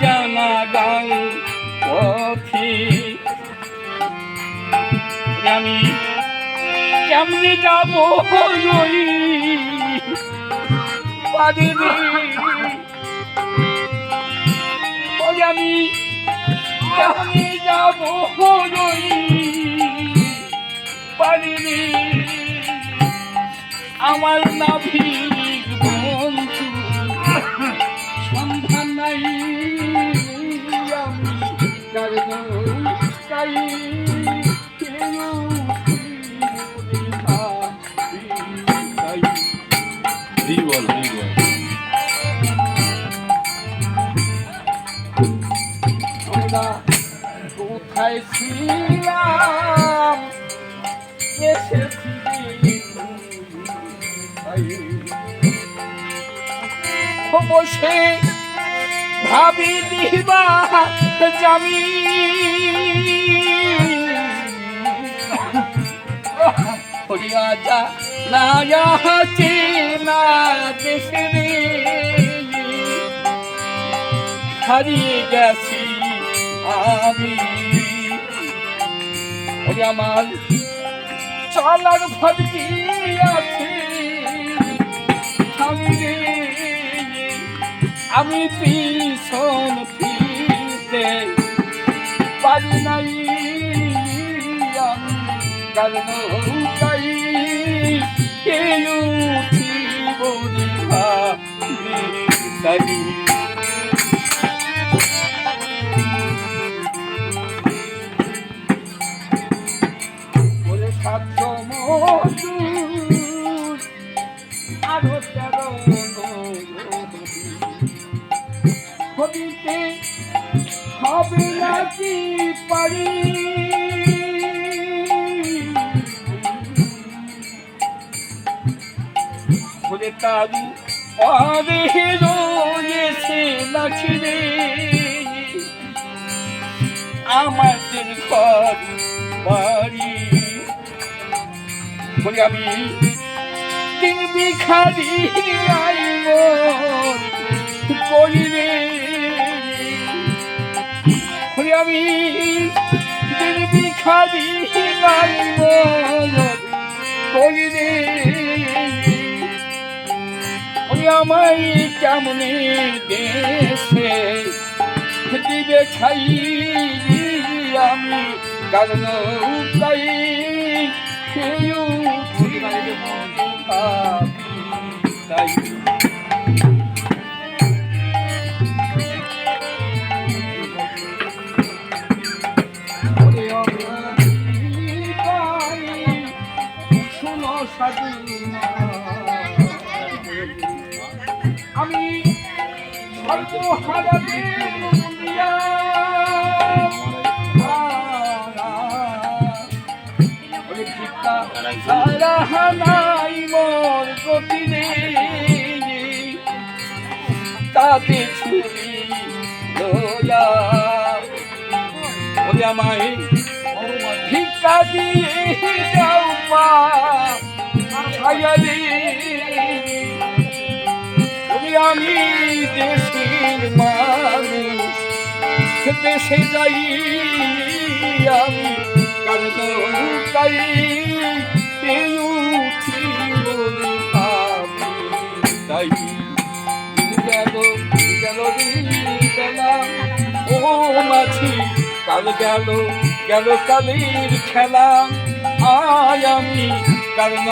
জানা গান পথে। আমি কেমনে যাব ওই পারিনি আমি কেমনে যাব ওই পারিনি আমার নাভিক কোথায় ছিলাম এসেছি বসে ভাবি দিবা জামি। হরিয়া যা না যাচ্ছে না দেশে। হারিয়ে গেছি আমি। আমার চলার ফলকি আছে। আমি পিছন ফিরতে পারি নাই কারণ তাই কেউ বলে হবিতে হবে নাকি পারি? বলে তারু অরে রয়েছে নাকি রে। আমাদের ঘর বাড়ি। বলে আমি তিন বিখারি আইব করি রে? বলে আমি বিখারি আইব করি রে ওই আমায় কেমনে দেশে দিবে খাই আমি কারণ তাই আমি সর্বহারাতে সারা হানাই মোর গতিরে তাতে আমায় ভিক্ষা দিয়ে ছায়ালি তুমি আমি দেশের মানুষ। দেশে যাই আমি কারণ তাই উঠি বলে আমি তাই গেল গেল ও মাছি কাল গেল গেল কালের খেলা। আয় বলি